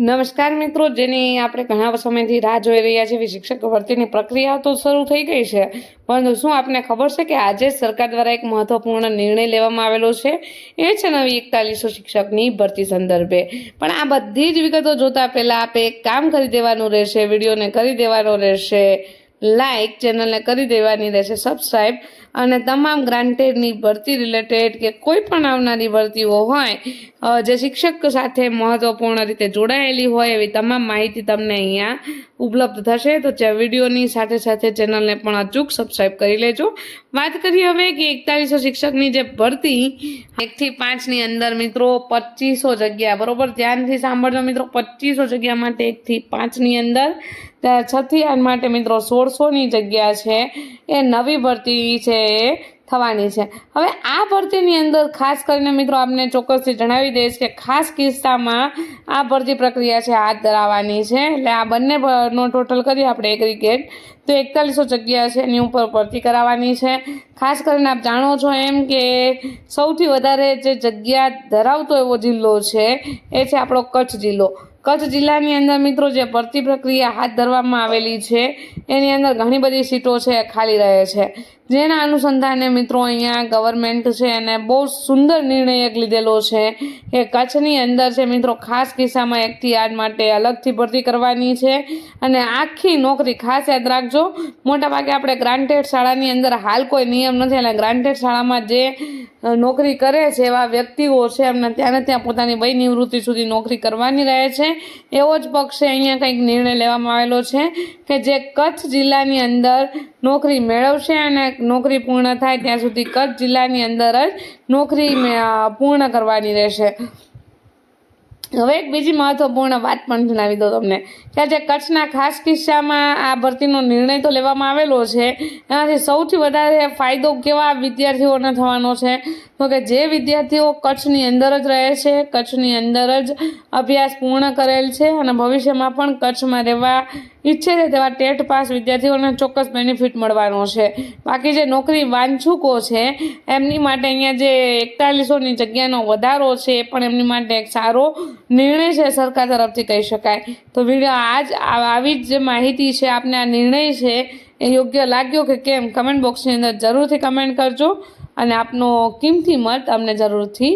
નમસ્કાર મિત્રો, જેની આપણે ઘણા સમયથી રાહ જોઈ રહ્યા છીએ શિક્ષક ભરતીની પ્રક્રિયા તો શરૂ થઈ ગઈ છે. પરંતુ શું આપને ખબર છે કે આજે સરકાર દ્વારા એક મહત્વપૂર્ણ નિર્ણય લેવામાં આવેલો છે? એ છે નવી એકતાલીસો શિક્ષકની ભરતી સંદર્ભે. પણ આ બધી જ વિગતો જોતા પહેલાં આપણે એક કામ કરી દેવાનું રહેશે, વિડીયોને કરી દેવાનો રહેશે. લાઇક ચેનલને કરી દેવાની રહેશે સબસ્ક્રાઈબ અને તમામ ગ્રાન્ટેડની ભરતી રિલેટેડ કે કોઈ પણ આવનારી ભરતીઓ હોય જે શિક્ષક સાથે મહત્ત્વપૂર્ણ રીતે જોડાયેલી હોય એવી તમામ માહિતી તમને અહીંયા ઉપલબ્ધ થશે. તો વિડીયોની સાથે સાથે ચેનલને પણ અચૂક સબસ્ક્રાઈબ કરી લેજો. વાત કરીએ હવે કે એકતાલીસો શિક્ષકની જે ભરતી એકથી પાંચની અંદર મિત્રો પચીસો જગ્યા. બરાબર? ધ્યાનથી સાંભળજો મિત્રો, પચીસો જગ્યા માટે એકથી પાંચની અંદર ત્યાં છથી આઠ માટે મિત્રો સોળસોની જગ્યા છે. એ નવી ભરતી છે, એ થવાની છે. હવે આ ભરતીની અંદર ખાસ કરીને મિત્રો આપને ચોક્કસથી જણાવી દઈશ કે ખાસ કિસ્સામાં આ ભરતી પ્રક્રિયા છે હાથ ધરાવવાની છે. એટલે આ બંને નો ટોટલ કરીએ આપણે એગ્રીગેટ તો એકતાલીસો જગ્યા છે, એની ઉપર ભરતી કરાવવાની છે. ખાસ કરીને આપ જાણો છો એમ કે સૌથી વધારે જે જગ્યા ધરાવતો એવો જિલ્લો છે, એ છે આપણો કચ્છ જિલ્લો. કચ્છ જિલ્લાની અંદર મિત્રો જે ભરતી પ્રક્રિયા હાથ ધરવામાં આવેલી છે, એની અંદર ઘણી બધી સીટો છે, ખાલી રહે છે. જેના અનુસંધાને મિત્રો અહીંયા ગવર્મેન્ટ છે અને બહુ સુંદર નિર્ણય લીધેલો છે કે કચ્છની અંદર છે મિત્રો ખાસ કિસ્સામાં એકથી આઠ માટે અલગથી ભરતી કરવાની છે અને આખી નોકરી ખાસ યાદ રાખજો. મોટાભાગે આપણે ગ્રાન્ટેડ શાળાની અંદર હાલ કોઈ નિયમ નથી અને ગ્રાન્ટેડ શાળામાં જે નોકરી કરે છે એવા વ્યક્તિઓ છે એમને ત્યાં ત્યાં પોતાની વય નિવૃત્તિ સુધી નોકરી કરવાની રહે છે. એવો જ પક્ષે અહીંયા કંઈક નિર્ણય લેવામાં આવેલો છે કે જે કચ્છ જિલ્લાની અંદર નોકરી મેળવશે અને નોકરી પૂર્ણ થાય ત્યાં સુધી કચ્છ જિલ્લાની અંદર જ નોકરી પૂર્ણ કરવાની રહેશે. હવે એક બીજી મહત્વપૂર્ણ વાત પણ જણાવી દઉં તમને કે આજે કચ્છના ખાસ કિસ્સામાં આ ભરતીનો નિર્ણય તો લેવામાં આવેલો છે. એનાથી સૌથી વધારે ફાયદો કેવા વિદ્યાર્થીઓને થવાનો છે? કે જે વિદ્યાર્થીઓ કચ્છની અંદર જ રહે છે, કચ્છની અંદર જ અભ્યાસ પૂર્ણ કરેલ છે અને ભવિષ્યમાં પણ કચ્છમાં રહેવા ઈચ્છે છે તેવા ટેટ પાસ વિદ્યાર્થીઓને ચોક્કસ બેનિફિટ મળવાનો છે. બાકી જે નોકરી વાંચુકો છે, એમની માટે અહીંયા જે એકતાલીસોની જગ્યાનો વધારો છે એ પણ એમની માટે એક સારો નિર્ણય છે સરકાર તરફથી કહી શકાય. તો વીડિયો આજ આવી જ જે માહિતી છે, આપને આ નિર્ણય છે એ યોગ્ય લાગ્યો કે કેમ? કમેન્ટ બોક્સની અંદર જરૂરથી કમેન્ટ કરજો. અને આપનો કિંમતી મત અમને જરૂરથી